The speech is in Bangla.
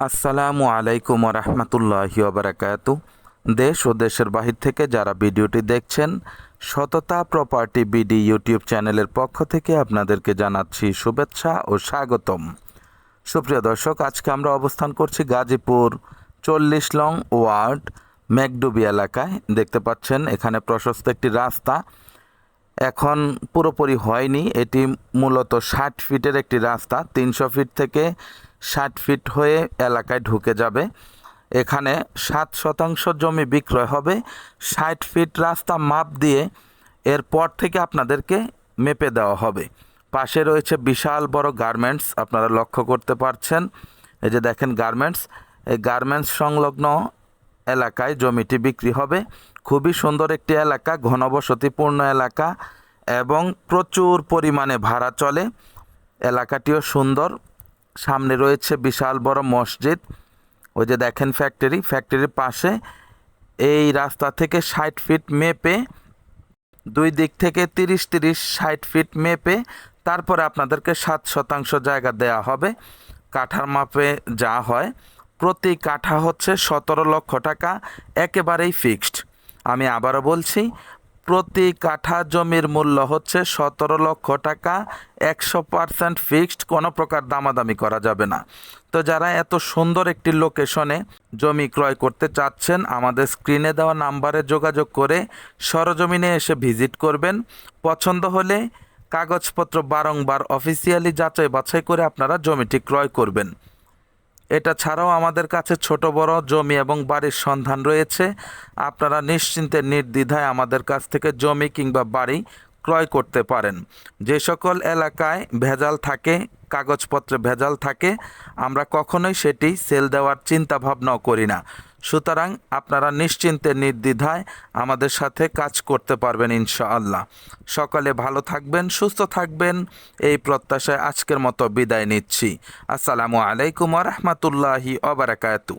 আসসালামু আলাইকুম রহমতুল্লাহি ওবরাকাত দেশ ও দেশের বাহির থেকে যারা ভিডিওটি দেখছেন, সততা প্রপার্টি বিডি ইউটিউব চ্যানেলের পক্ষ থেকে আপনাদেরকে জানাচ্ছি শুভেচ্ছা ও স্বাগতম। সুপ্রিয় দর্শক, আজকে আমরা অবস্থান করছি গাজীপুর চল্লিশ লং ওয়ার্ড মেঘডুবি এলাকায়। দেখতে পাচ্ছেন, এখানে প্রশস্ত একটি রাস্তা। এখন পুরোপুরি হয়নি, এটি মূলত ষাট ফিটের একটি রাস্তা, তিনশো ফিট থেকে ষাট ফিট হয়ে এলাকায় ঢুকে যাবে। এখানে সাত শতাংশ জমি বিক্রয় হবে। ষাট ফিট রাস্তা মাপ দিয়ে এরপর থেকে আপনাদেরকে মেপে দেওয়া হবে। পাশে রয়েছে বিশাল বড় গার্মেন্টস, আপনারা লক্ষ্য করতে পারছেন। এই যে দেখেন গার্মেন্টস, এই গার্মেন্টস সংলগ্ন এলাকায় জমিটি বিক্রি হবে। খুবই সুন্দর একটি এলাকা, ঘনবসতিপূর্ণ এলাকা এবং প্রচুর পরিমাণে ভাড়া চলে। এলাকাটিও সুন্দর। সামনে রয়েছে বিশাল বড় মসজিদ। ওই যে দেখেন ফ্যাক্টরি ফ্যাক্টরির পাশে এই রাস্তা থেকে ষাট ফিট মেপে, দুই দিক থেকে তিরিশ তিরিশ, ষাট ফিট মেপে তারপরে আপনাদেরকে সাত শতাংশ জায়গা দেয়া হবে। কাঠার মাপে যা হয়, প্রতি কাঠা হচ্ছে সতেরো লক্ষ টাকা, একেবারেই ফিক্সড আমি আবারও বলছি প্রতি কাঠা জমির মূল্য হচ্ছে সতেরো লক্ষ টাকা, একশো পারসেন্ট ফিক্সড, কোনো প্রকার দামাদামি করা যাবে না। তো যারা এত সুন্দর একটি লোকেশনে জমি ক্রয় করতে চাচ্ছেন, আমাদের স্ক্রিনে দেওয়া নাম্বারে যোগাযোগ করে সরজমিনে এসে ভিজিট করবেন। পছন্দ হলে কাগজপত্র বারংবার অফিসিয়ালি যাচাই বাছাই করে আপনারা জমিটি ক্রয় করবেন। এটা ছাড়াও আমাদের কাছে ছোট, বড় জমি এবং বাড়ির সন্ধান রয়েছে। আপনারা নিশ্চিন্তে, নির্দ্বিধায় আমাদের কাছ থেকে জমি কিংবা বাড়ি ক্রয় করতে পারেন। যে সকল এলাকায় ভেজাল থাকে, কাগজপত্রে ভেজাল থাকে, আমরা কখনোই সেটি সেল দেওয়ার চিন্তাভাবনাও করি না। সুতরাং আপনারা নিশ্চিন্তে, নির্দ্বিধায় আমাদের সাথে কাজ করতে পারবেন ইনশাআল্লাহ। সকালে ভালো থাকবেন, সুস্থ থাকবেন, এই প্রত্যাশায় আজকের মতো বিদায় নিচ্ছি। আসসালামু আলাইকুম রহমতুল্লাহি অবরাকাতু